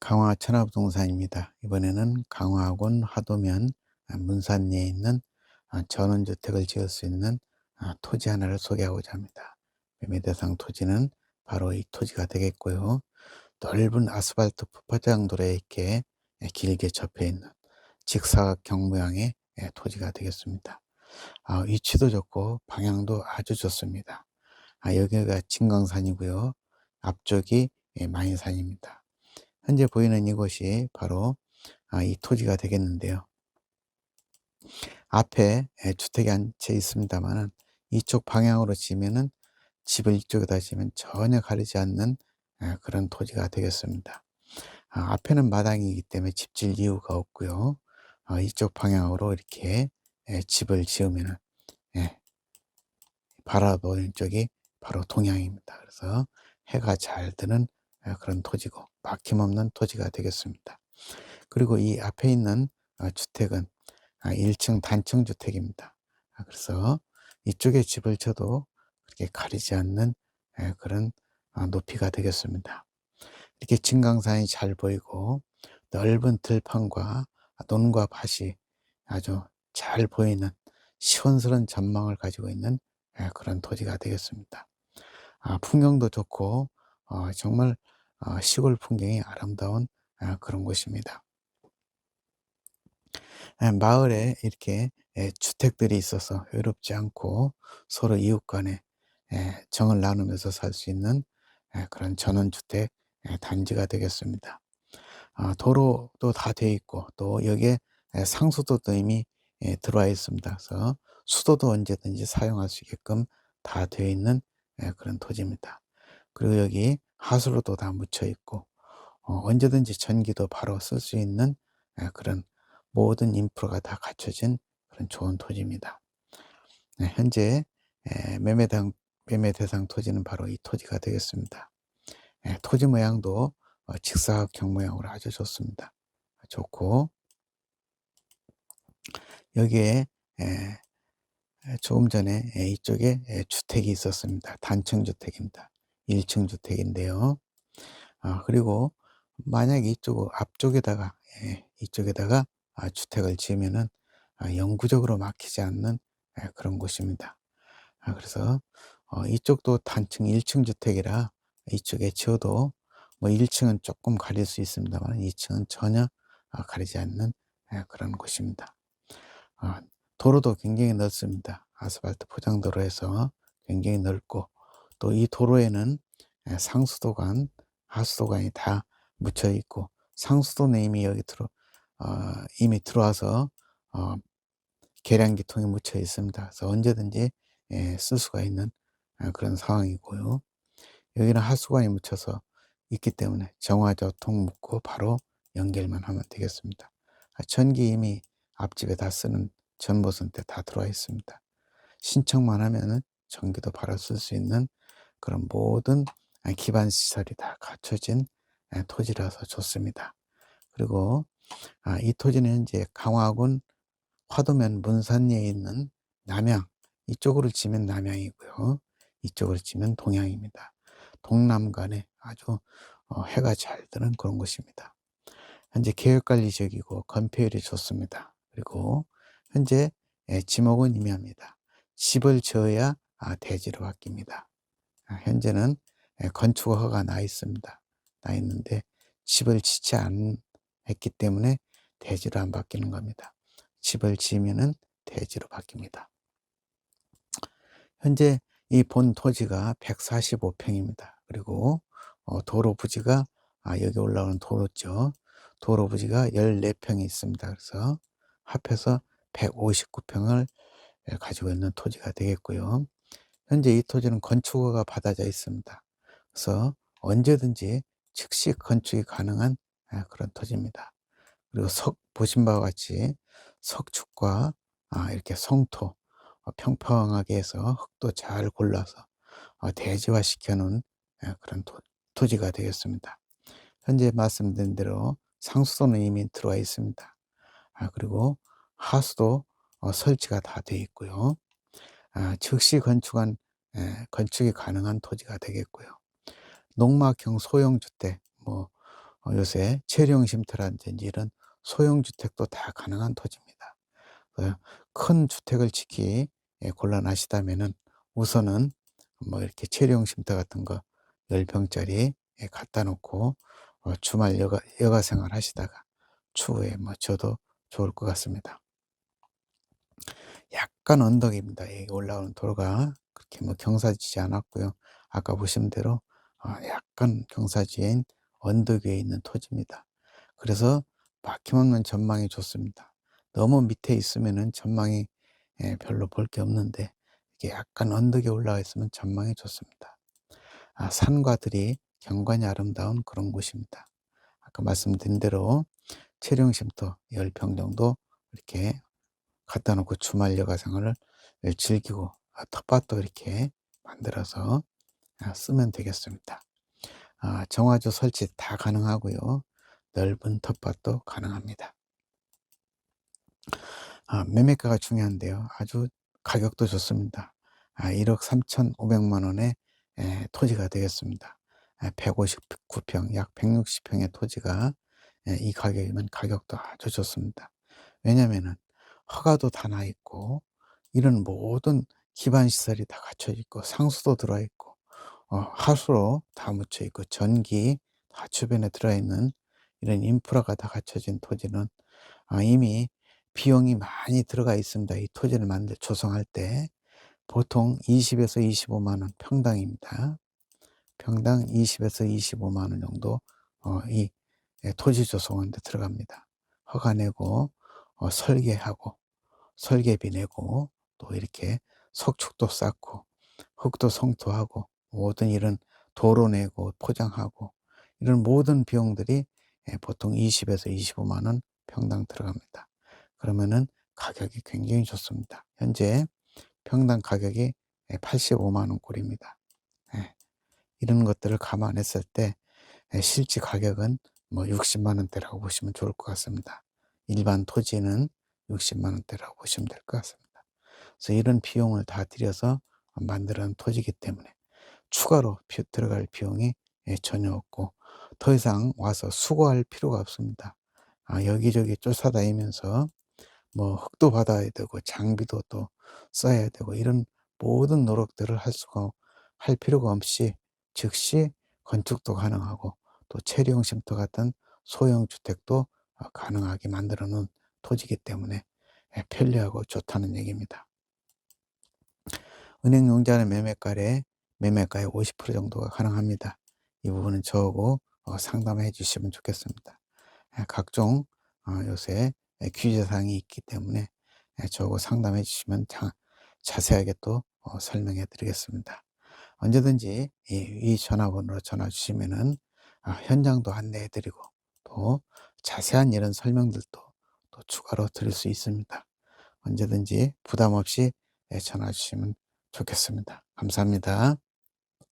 강화 천하부동산입니다. 이번에는 강화군 화도면 아, 문산리에 있는 아, 전원주택을 지을 수 있는 아, 토지 하나를 소개하고자 합니다. 매매 대상 토지는 바로 이 토지가 되겠고요. 넓은 아스팔트 포장도로에 이렇게 길게 접해 있는 직사각형 모양의 예, 토지가 되겠습니다. 위치도 좋고 방향도 아주 좋습니다. 여기가 진강산이고요. 앞쪽이 예, 마인산입니다. 현재 보이는 이곳이 바로 아, 이 토지가 되겠는데요. 앞에 주택이 앉혀 있습니다만 이쪽 방향으로 지면은 집을 이쪽에다 지면 전혀 가리지 않는 그런 토지가 되겠습니다. 아, 앞에는 마당이기 때문에 집 질 이유가 없고요. 어, 이쪽 방향으로 이렇게 집을 지으면은 바라보는 쪽이 바로 동향입니다. 그래서 해가 잘 드는 그런 토지고 막힘없는 토지가 되겠습니다. 그리고 이 앞에 있는 어, 주택은 1층 아, 단층 주택입니다. 아, 그래서 이쪽에 집을 쳐도 그렇게 가리지 않는 그런 어, 높이가 되겠습니다. 이렇게 진강산이 잘 보이고 넓은 들판과 논과 밭이 아주 잘 보이는 시원스러운 전망을 가지고 있는 그런 토지가 되겠습니다. 아, 풍경도 좋고 어, 정말 어, 시골 풍경이 아름다운 아, 그런 곳입니다. 마을에 이렇게 주택들이 있어서 외롭지 않고 서로 이웃 간에 정을 나누면서 살 수 있는 그런 전원주택 단지가 되겠습니다. 아, 도로도 다 되어 있고 또 여기에 상수도도 이미 들어와 있습니다. 그래서 수도도 언제든지 사용할 수 있게끔 다 되어 있는 그런 토지입니다. 그리고 여기 하수로도 다 묻혀 있고 어, 언제든지 전기도 바로 쓸 수 있는 그런 모든 인프라가 다 갖춰진 그런 좋은 토지입니다. 네, 현재 매매 당 매매 대상 토지는 바로 이 토지가 되겠습니다. 토지 모양도 어, 직사각형 모양으로 아주 좋습니다. 좋고 여기에 조금 전에 이쪽에 주택이 있었습니다. 단층 주택입니다. 1층 주택인데요. 아, 그리고 만약 이쪽 앞쪽에다가 예, 이쪽에다가 아, 주택을 지으면은 아, 영구적으로 막히지 않는 예, 그런 곳입니다. 아, 그래서 어, 이쪽도 단층 1층 주택이라 이쪽에 지어도 뭐 1층은 조금 가릴 수 있습니다만 2층은 전혀 아, 가리지 않는 예, 그런 곳입니다. 아, 도로도 굉장히 넓습니다. 아스팔트 포장도로에서 굉장히 넓고 또 이 도로에는 예, 상수도관, 하수도관이 다 묻혀 있고 상수도는 이미 여기 들어 어, 이미 들어와서 어, 계량기통이 묻혀 있습니다. 그래서 언제든지 예, 쓸 수가 있는 아, 그런 상황이고요. 여기는 하수관이 묻혀서 있기 때문에 정화조통 묻고 바로 연결만 하면 되겠습니다. 아, 전기 이미 앞집에 다 쓰는 전보선 때 다 들어와 있습니다. 신청만 하면은 전기도 바로 쓸 수 있는 그런 모든 기반 시설이 다 갖춰진 토지라서 좋습니다. 그리고 아, 이 토지는 이제 강화군 화도면 문산리에 있는 남양 이쪽으로 치면 남양이고요. 이쪽으로 치면 동양입니다. 동남간에 아주 어, 해가 잘 드는 그런 곳입니다. 현재 계획관리 지역이고 건폐율이 좋습니다. 그리고 현재 지목은 임야입니다. 집을 지어야 아, 대지로 바뀝니다. 아, 현재는 건축 허가 나 있습니다. 나 있는데 집을 짓지 않았기 때문에 대지로 안 바뀌는 겁니다. 집을 지으면은 대지로 바뀝니다. 현재 이 본 토지가 145평입니다. 그리고 어, 도로 부지가 아, 여기 올라오는 도로죠. 도로 부지가 14평이 있습니다. 그래서 합해서 159평을 가지고 있는 토지가 되겠고요. 현재 이 토지는 건축허가 받아져 있습니다. 그래서 언제든지 즉시 건축이 가능한 아, 그런 토지입니다. 그리고 석 보신 바와 같이 석축과 아, 이렇게 성토 어, 평평하게 해서 흙도 잘 골라서 어, 대지화 시켜놓은 그런 토, 지가 되겠습니다. 현재 말씀드린 대로 상수도는 이미 들어와 있습니다. 아, 그리고 하수도 어, 설치가 다 되어 있고요. 아, 즉시 건축한 건축이 가능한 토지가 되겠고요. 농막형 소형주택, 뭐어 요새 체류형 쉼터라든지 이런 소형 주택도 다 가능한 토지입니다. 어큰 주택을 짓기 예 곤란하시다면은 우선은 뭐 이렇게 체류형 쉼터 같은 거 10 평짜리 예 갖다 놓고 어 주말 여가 여가 생활 하시다가 추후에 뭐 줘도 좋을 것 같습니다. 약간 언덕입니다. 이 올라오는 도로가 그렇게 뭐 경사지지 않았고요. 아까 보신 대로 어 약간 경사지인 언덕 위에 있는 토지입니다. 그래서 막힘없는 전망이 좋습니다. 너무 밑에 있으면은 전망이 예 별로 볼 게 없는데 이게 약간 언덕에 올라와 있으면 전망이 좋습니다. 아 산과 들이 경관이 아름다운 그런 곳입니다. 아까 말씀드린 대로 쉼터 10평 정도 이렇게 갖다 놓고 주말 여가 생활을 예 즐기고 아 텃밭도 이렇게 만들어서 아 쓰면 되겠습니다. 아 정화조 설치 다 가능하고요. 넓은 텃밭도 가능합니다. 아 매매가가 중요한데요. 아주 가격도 좋습니다. 아1억 3,500만 원의 예 토지가 되겠습니다. 아 159평 약 160 평의 토지가 예이 가격이면 가격도 아주 좋습니다. 왜냐하면은 허가도 다 나 있고 이런 모든 기반 시설이 다 갖춰져 있고 상수도 들어와 있고 어 하수로 다 묻혀 있고 전기 다 주변에 들어와 있는 이런 인프라가 다 갖춰진 토지는 아 이미 비용이 많이 들어가 있습니다. 이 토지를 만들 조성할 때 보통 20 에서 2 5만 원 평당입니다. 평당 20 에서 2 5만 원 정도 어이예 토지 조성하는 데 들어갑니다. 허가 내고 어 설계하고 설계비 내고 또 이렇게 석축도 쌓고 흙도 성토하고 모든 이런 도로 내고 포장하고 이런 모든 비용들이 예 보통 20 에서 2 5만 원 평당 들어갑니다. 그러면은 가격이 굉장히 좋습니다. 현재 평당 가격이 예 85만 원 꼴입니다. 예. 이런 것들을 감안했을 때예 실지 가격은 뭐 60만 원대라고 보시면 좋을 것 같습니다. 일반 토지는 60만 원대라고 보시면 될 것 같습니다. 그래서 이런 비용을 다 들여서 만들어 놓은 토지이기 때문에 추가로 비 들어갈 비용이 예 전혀 없고 더 이상 와서 수고할 필요가 없습니다. 아 여기저기 쫓아다니면서 뭐 흙도 받아야 되고 장비도 또 써야 되고 이런 모든 노력들을 할 수가 할 필요가 없이 즉시 건축도 가능하고 또 체류형 쉼터 같은 소형 주택도 어 가능하게 만들어 놓은 토지이기 때문에 예 편리하고 좋다는 얘기입니다. 은행 융자는 매매가의 매매가의 50% 정도가 가능합니다. 이 부분은 저하고 어 상담해 주시면 좋겠습니다. 예 각종 어 요새 예 규제 사항이 있기 때문에 예 저하고 상담해 주시면 자 자세하게 또어 설명해 드리겠습니다. 언제든지 이이 전화번호로 전화 주시면은 아 현장도 안내해 드리고 또 자세한 이런 설명들도 또 추가로 드릴 수 있습니다. 언제든지 부담 없이 예 전화 주시면 좋겠습니다. 감사합니다.